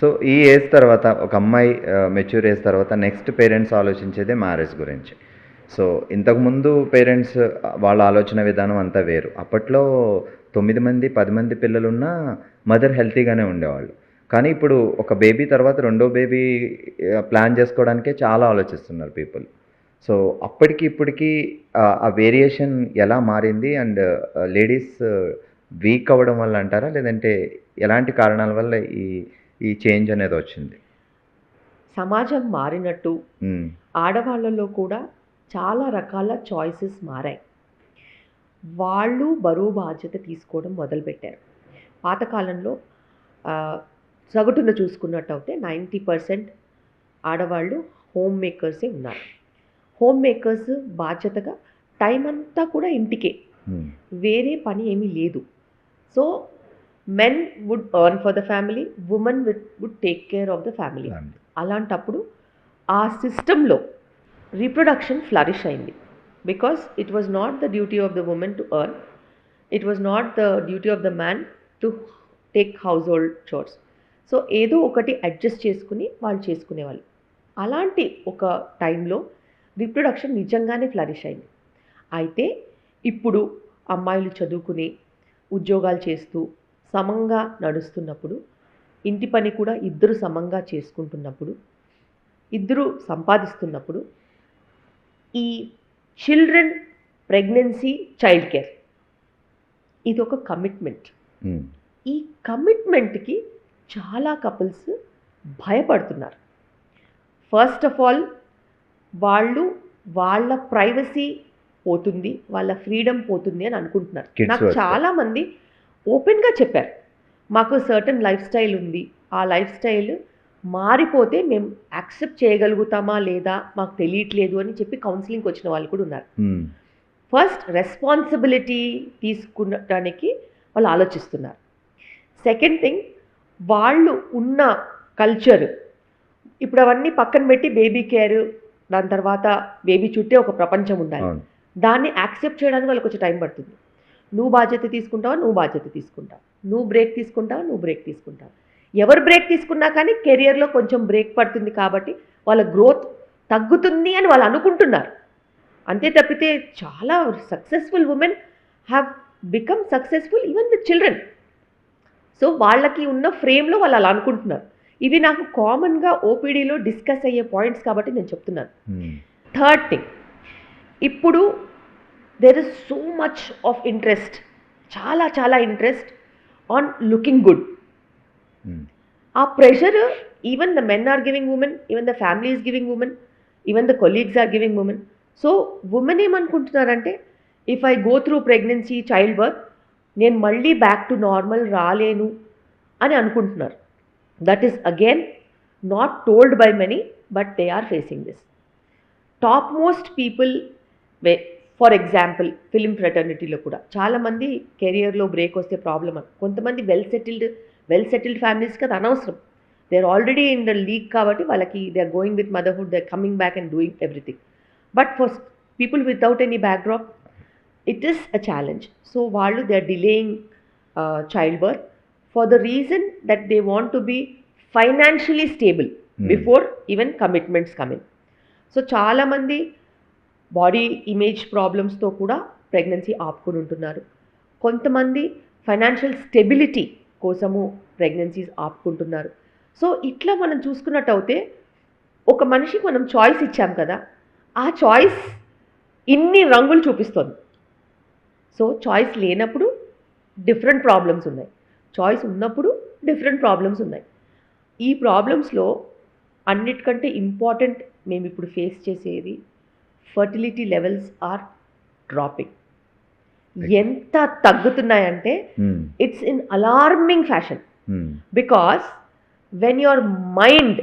So ఈ age తర్వాత ఒక అమ్మాయి మెచ్యూర్ ఏజ్ తర్వాత నెక్స్ట్ పేరెంట్స్ ఆలోచించేదే మ్యారేజ్ గురించి. సో ఇంతకుముందు పేరెంట్స్ వాళ్ళ ఆలోచన విధానం అంతా వేరు. అప్పట్లో తొమ్మిది మంది పది మంది పిల్లలున్నా మదర్ హెల్తీగానే ఉండేవాళ్ళు. కానీ ఇప్పుడు ఒక బేబీ తర్వాత రెండో బేబీ ప్లాన్ చేసుకోవడానికే చాలా ఆలోచిస్తున్నారు పీపుల్ సో అప్పటికి ఇప్పటికీ ఆ వేరియేషన్ ఎలా మారింది అండ్ లేడీస్ వీక్ అవ్వడం వల్ల అంటారా? లేదంటే ఎలాంటి కారణాల వల్ల ఈ ఈ చేంజ్ అనేది వచ్చింది. సమాజం మారినట్టు. ఆడవాళ్ళలో కూడా చాలా రకాల చాయిసెస్ మారాయి. వాళ్ళు బరువు బాధ్యత తీసుకోవడం మొదలుపెట్టారు. పాతకాలంలో సగటున చూసుకున్నట్టయితే నైంటీ పర్సెంట్ ఆడవాళ్ళు హోమ్ మేకర్సే ఉన్నారు. హోమ్ మేకర్స్ బాధ్యతగా టైం అంతా కూడా ఇంటికే. వేరే పని ఏమీ లేదు. So men would earn for the family women with would take care of the family. అలాంటప్పుడు ఆ సిస్టంలో రీప్రొడక్షన్ ఫ్లరిష్ అయింది. Because it was not the duty of the women to earn it was not the duty of the man to take household chores so ఏదో ఒకటి adjust చేసుకుని వాళ్ళు చేసుకునేవాళ్ళు. అలాంటి ఒక టైంలో రీప్రొడక్షన్ నిజంగానే ఫ్లరిష్ అయింది. అయితే ఇప్పుడు అమ్మాయిలు చదువుకుని ఉద్యోగాలు చేస్తూ సమంగా నడుస్తున్నప్పుడు ఇంటి పని కూడా ఇద్దరు సమంగా చేసుకుంటున్నప్పుడు ఇద్దరు సంపాదిస్తున్నప్పుడు ఈ చిల్డ్రన్ ప్రెగ్నెన్సీ చైల్డ్ కేర్ ఇది ఒక కమిట్మెంట్. ఈ కమిట్మెంట్కి చాలా కపుల్స్ భయపడుతున్నారు ఫస్ట్ ఆఫ్ ఆల్ వాళ్ళు వాళ్ళ ప్రైవసీ పోతుంది వాళ్ళ ఫ్రీడమ్ పోతుంది అని అనుకుంటున్నారు నాకు. చాలామంది ఓపెన్గా చెప్పారు. మాకు సర్టన్ లైఫ్ స్టైల్ ఉంది. ఆ లైఫ్ స్టైల్ మారిపోతే మేము యాక్సెప్ట్ చేయగలుగుతామా లేదా మాకు తెలియట్లేదు అని చెప్పి కౌన్సిలింగ్కి వచ్చిన వాళ్ళు కూడా ఉన్నారు. ఫస్ట్ రెస్పాన్సిబిలిటీ తీసుకునడానికి వాళ్ళు ఆలోచిస్తున్నారు. సెకండ్ థింగ్ వాళ్ళు ఉన్న కల్చర్ ఇప్పుడు అవన్నీ పక్కన పెట్టి బేబీ కేర్ దాని తర్వాత బేబీ చుట్టే ఒక ప్రపంచం ఉండాలి. దాన్ని యాక్సెప్ట్ చేయడానికి వాళ్ళకి కొంచెం టైం పడుతుంది. నువ్వు బాధ్యత తీసుకుంటావా నువ్వు బాధ్యత తీసుకుంటావు. నువ్వు బ్రేక్ తీసుకుంటావా నువ్వు బ్రేక్ తీసుకుంటావు. ఎవరు బ్రేక్ తీసుకున్నా కానీ కెరియర్లో కొంచెం బ్రేక్ పడుతుంది కాబట్టి వాళ్ళ గ్రోత్ తగ్గుతుంది అని వాళ్ళు అనుకుంటున్నారు. అంతే తప్పితే చాలా successful women have become successful even with children so వాళ్ళకి ఉన్న ఫ్రేమ్లో వాళ్ళు అలా అనుకుంటున్నారు. ఇవి నాకు కామన్గా ఓపీడీలో డిస్కస్ అయ్యే పాయింట్స్ కాబట్టి నేను చెప్తున్నాను. థర్డ్ థింగ్ ఇప్పుడు there is so much of interest చాలా చాలా ఇంట్రెస్ట్ ఆన్ లుకింగ్ గుడ్. ఆ pressure even the men are giving women even the family is giving women even the colleagues are giving women so women ఏమనుకుంటున్నారంటే if I go through pregnancy childbirth నేను మళ్ళీ back to normal రాలేను అని అనుకుంటున్నారు. That is again not told by many but they are facing this top most people way for example film ఫ్రెటర్నిటీలో కూడా. చాలామంది కెరియర్లో break వస్తే ప్రాబ్లమ్ అని. కొంతమంది వెల్ సెటిల్డ్ వెల్ సెటిల్డ్ ఫ్యామిలీస్కి అది అనవసరం. They are already in the league కాబట్టి వాళ్ళకి they are going with motherhood they coming back and doing everything but for people without any backdrop it is a challenge so వాళ్ళు they are delaying childbirth for the reason that they want to be financially stable. Before even commitments coming so చాలామంది body image ప్రాబ్లమ్స్తో కూడా pregnancy ఆపుకుని ఉంటున్నారు. కొంతమంది financial stability కోసము pregnancies ఆపుకుంటున్నారు. So ఇట్లా మనం చూసుకున్నట్టయితే ఒక మనిషికి మనం చాయిస్ ఇచ్చాం కదా ఆ చాయిస్ ఇన్ని రంగులు చూపిస్తుంది. సో చాయిస్ లేనప్పుడు డిఫరెంట్ ప్రాబ్లమ్స్ ఉన్నాయి. చాయిస్ ఉన్నప్పుడు డిఫరెంట్ ప్రాబ్లమ్స్ ఉన్నాయి. ఈ ప్రాబ్లమ్స్లో అన్నిటికంటే ఇంపార్టెంట్ మేము ఇప్పుడు ఫేస్ చేసేది ఫర్టిలిటీ లెవెల్స్ ఆర్ డ్రాపింగ్ ఎంత తగ్గుతున్నాయంటే. It's in alarming fashion. Because when your mind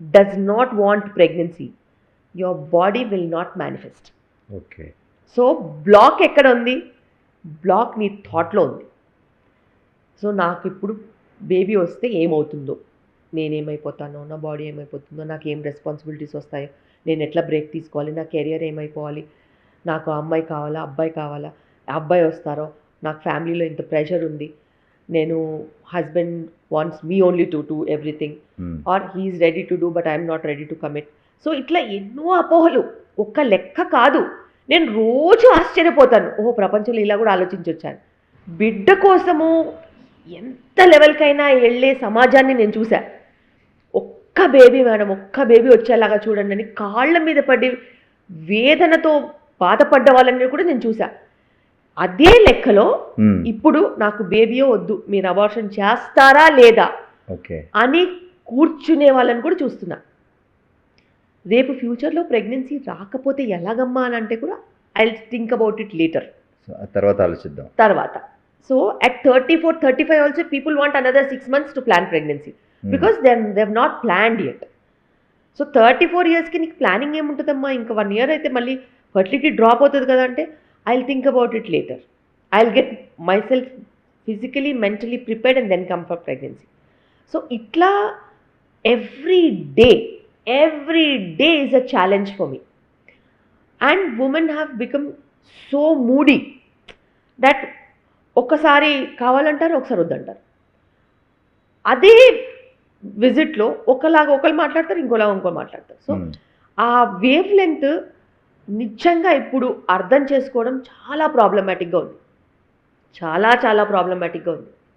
does not want pregnancy your body will not manifest okay so block ఎక్కడ ఉంది? బ్లాక్ నీ థాట్లో ఉంది. సో నాకు ఇప్పుడు బేబీ వస్తే ఏమవుతుందో? నేనేమైపోతానో నా బాడీ ఏమైపోతుందో నాకు ఏం రెస్పాన్సిబిలిటీస్ వస్తాయో నేను ఎట్లా బ్రేక్ తీసుకోవాలి నా కెరియర్ ఏమైపోవాలి నాకు అమ్మాయి కావాలా అబ్బాయి కావాలా అబ్బాయి వస్తారో నాకు ఫ్యామిలీలో ఇంత ప్రెషర్ ఉంది నేను husband wants me only to do everything hmm. Or he's ready to do but I'm not ready to commit. So ఇట్లా ఎన్నో అపోహలు ఒక్క లెక్క కాదు. నేను రోజు ఆశ్చర్యపోతాను. ఓహో ప్రపంచంలో ఇలా కూడా ఆలోచించొచ్చాను. బిడ్డ కోసము ఎంత లెవెల్కైనా వెళ్ళే సమాజాన్ని నేను చూసా ఒక్క బేబీ మేడం ఒక్క బేబీ వచ్చేలాగా చూడండి అని కాళ్ళ మీద పడి వేదనతో బాధపడ్డ వాళ్ళని కూడా నేను చూసా అదే లెక్కలో. ఇప్పుడు నాకు బేబీయో వద్దు మీరు అబార్షన్ చేస్తారా లేదా ఓకే. అని కూర్చునే వాళ్ళని కూడా చూస్తున్నా. రేపు ఫ్యూచర్లో ప్రెగ్నెన్సీ రాకపోతే ఎలాగమ్మా అని అంటే కూడా I think about it later తర్వాత ఆలోచిద్దాం. తర్వాత. So at thirty four thirty five also people want another six months to plan pregnancy because then they've not planned yet so thirty four ఇయర్స్కి నీకు ప్లానింగ్ ఏముంటుందమ్మా? ఇంకా వన్ ఇయర్ అయితే మళ్ళీ fertility drop అవుతుంది కదా అంటే I think about it later I will get myself physically mentally prepared and then come for pregnancy so ఇట్లా every day every day is a challenge for me and women have become so moody that ఒక్కసారి కావాలంటారు ఒకసారి వద్దంటారు. అదే విజిట్లో ఒకలాగా ఒకరు మాట్లాడతారు ఇంకోలాగా ఇంకో మాట్లాడతారు. సో. ఆ వేవ్ లెంత్ నిజంగా ఇప్పుడు అర్థం చేసుకోవడం చాలా ప్రాబ్లమాటిక్గా ఉంది. చాలా చాలా ప్రాబ్లమాటిక్గా ఉంది.